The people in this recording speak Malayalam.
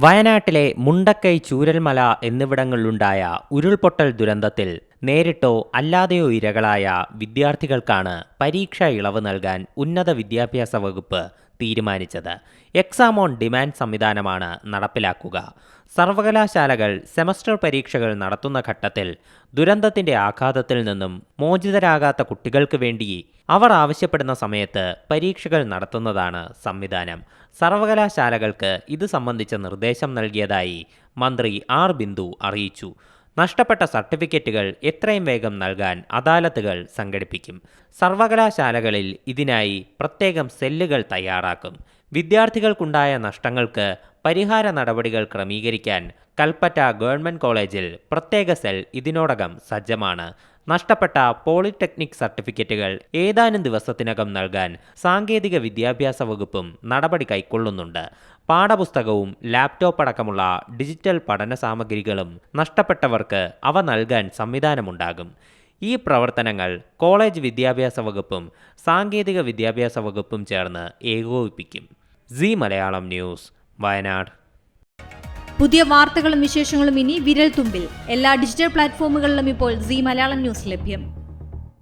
വയനാട്ടിലെ മുണ്ടക്കൈ ചൂരൽമല എന്നിവിടങ്ങളിലുണ്ടായ ഉരുൾപൊട്ടൽ ദുരന്തത്തിൽ നേരിട്ടോ അല്ലാതെയോ ഇരകളായ വിദ്യാർത്ഥികൾക്കാണ് പരീക്ഷ ഇളവ് നൽകാൻ ഉന്നത വിദ്യാഭ്യാസ വകുപ്പ് തീരുമാനിച്ചത്. എക്സാം ഓൺ ഡിമാൻഡ് സംവിധാനമാണ് നടപ്പിലാക്കുക. സർവകലാശാലകൾ സെമസ്റ്റർ പരീക്ഷകൾ നടത്തുന്ന ഘട്ടത്തിൽ ദുരന്തത്തിന്റെ ആഘാതത്തിൽ നിന്നും മോചിതരാകാത്ത കുട്ടികൾക്ക് വേണ്ടി അവർ ആവശ്യപ്പെടുന്ന സമയത്ത് പരീക്ഷകൾ നടത്തുന്നതാണ് സംവിധാനം. സർവകലാശാലകൾക്ക് ഇത് സംബന്ധിച്ച നിർദ്ദേശം നൽകിയതായി മന്ത്രി ആർ ബിന്ദു അറിയിച്ചു. നഷ്ടപ്പെട്ട സർട്ടിഫിക്കറ്റുകൾ എത്രയും വേഗം നൽകാൻ അദാലത്തുകൾ സംഘടിപ്പിക്കും. സർവകലാശാലകളിൽ ഇതിനായി പ്രത്യേകം സെല്ലുകൾ തയ്യാറാക്കും. വിദ്യാർത്ഥികൾക്കുണ്ടായ നഷ്ടങ്ങൾക്ക് പരിഹാര നടപടികൾ ക്രമീകരിക്കാൻ കൽപ്പറ്റ ഗവൺമെന്റ് കോളേജിൽ പ്രത്യേക സെൽ ഇതിനോടകം സജ്ജമാണ്. നഷ്ടപ്പെട്ട പോളിടെക്നിക് സർട്ടിഫിക്കറ്റുകൾ ഏതാനും ദിവസത്തിനകം നൽകാൻ സാങ്കേതിക വിദ്യാഭ്യാസ വകുപ്പും നടപടി കൈക്കൊള്ളുന്നുണ്ട്. പാഠപുസ്തകവും ലാപ്ടോപ്പ് അടക്കമുള്ള ഡിജിറ്റൽ പഠന സാമഗ്രികളും നഷ്ടപ്പെട്ടവർക്ക് അവ നൽകാൻ സംവിധാനമുണ്ടാകും. ഈ പ്രവർത്തനങ്ങൾ കോളേജ് വിദ്യാഭ്യാസ വകുപ്പും സാങ്കേതിക വിദ്യാഭ്യാസ വകുപ്പും ചേർന്ന് ഏകോപിപ്പിക്കും. C Malayalam news Wayanad. പുതിയ വാർത്തകളും വിശേഷങ്ങളും ഇനി വിരൽ തുമ്പിൽ എല്ലാ ഡിജിറ്റൽ പ്ലാറ്റ്ഫോമുകളിലും ഇപ്പോൾ സി മലയാളം ന്യൂസ് ലഭ്യം.